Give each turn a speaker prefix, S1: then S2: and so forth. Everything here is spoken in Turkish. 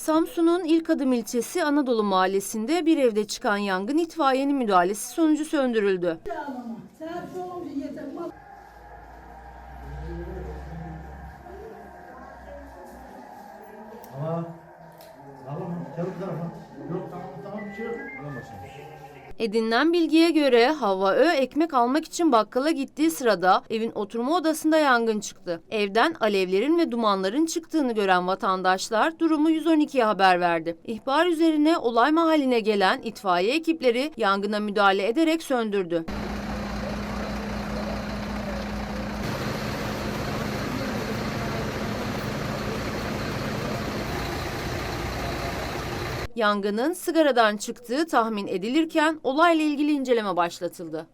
S1: Samsun'un ilk adım ilçesi Anadolu Mahallesi'nde bir evde çıkan yangın itfaiyenin müdahalesi sonucu söndürüldü.
S2: Ama ağlama. Çabuk tarafa. Yok tamam tamam bir şey yok. Ağlamasın.
S1: Edinilen bilgiye göre Havva Ö ekmek almak için bakkala gittiği sırada evin oturma odasında yangın çıktı. Evden alevlerin ve dumanların çıktığını gören vatandaşlar durumu 112'ye haber verdi. İhbar üzerine olay mahalline gelen itfaiye ekipleri yangına müdahale ederek söndürdü. Yangının sigaradan çıktığı tahmin edilirken olayla ilgili inceleme başlatıldı.